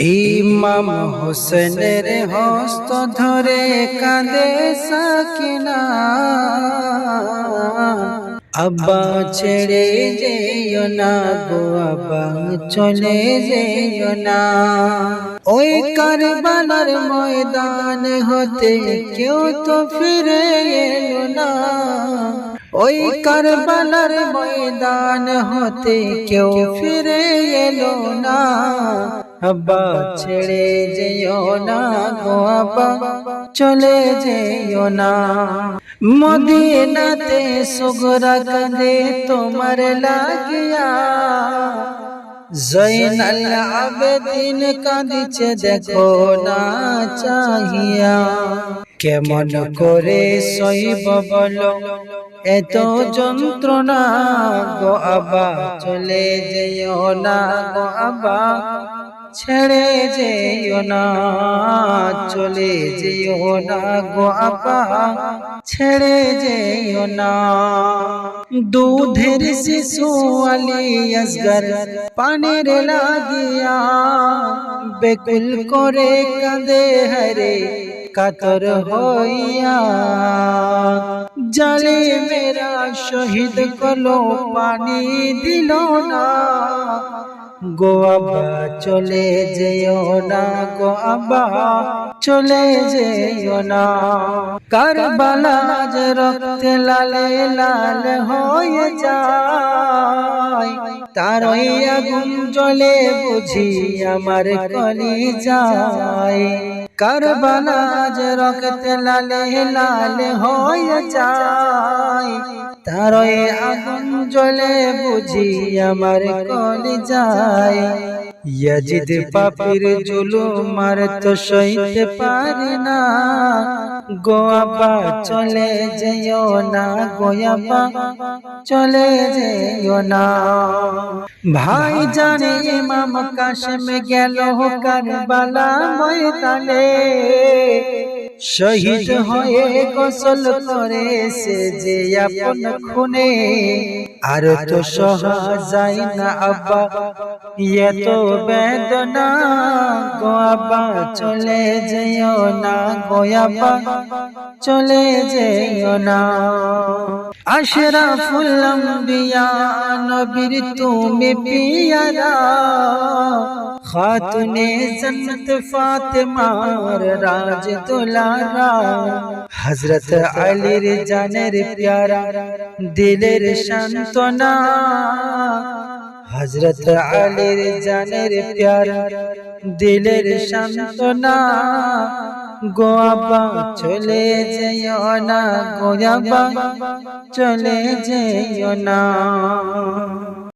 ইমাম হোসেনের হস্ত ধরে কাঁদে সাকিনা। আব্বা ছেড়ে যেও না গো, আব্বা চলে যেও না। ওই কারবালার ময়দান হতে কেউ তো ফিরে এলো না। ওই কারবালার ময়দান হতে কেউ ফিরে এলো না। আব্বা, ছেড়ে যেও না গো আব্বা, চলে যেও না। মদিনাতে সুগরা কাঁদে তোমার লাগিয়া জৈনাল আবেদিন কাঁদিছে, দেখো না চাহিয়া। কেমন করে সইব বলো, এত যন্ত্রণা গো আবা চলে যেও না গো আবা ছেড়ে যেও না, চলে যেও না গো আবা ছেড়ে যেও না। দুধের শিশু আলী আসগর পানির লাগিয়া, বেকুল করে কাঁদে হরে কাতর হইয়া। জালে মেরা শহীদ কলো, পানি দিল না। গোয়াবা চলে যেও না, গোয়াবা চলে যেও না। কারবালা যে রক্তে লালে লাল হয়ে যায়। তার ওই আগুন জলে বুঝি আমার কলি যায় কারবালা যে রক্তে লালে লাল হয়ে যায় তার আগুন জ্বলে বুঝি আমার কলি যায় ইয়াজিদ পাপির জুলুম আর তো সইতে পারি না গোয়াবা চলে যেও না গোয়াবা চলে যেও না ভাই জানে ইমাম কাশেম গেল কারবালা ময়দানে শহীদ হয়ে গোসল করে সে যে আপন খুনে। আর তো সহ যাই না আব্বা। এত বেদনা। গোয়াবা চলে যেও না গোয়াবা চলে যেও না। আশরাফুল আম্বিয়া, নবীর তুমি পিয়ারা। খাতুনে জন্নত ফাতেমার রাজ দুলারা হযরত আলীর জানের প্যারা, দিলের শান্তনা হযরত আলীর জানের প্যারা দিলের শান্তনা গোয়াবা চলে যেও না গোয়াবা চলে যেও না।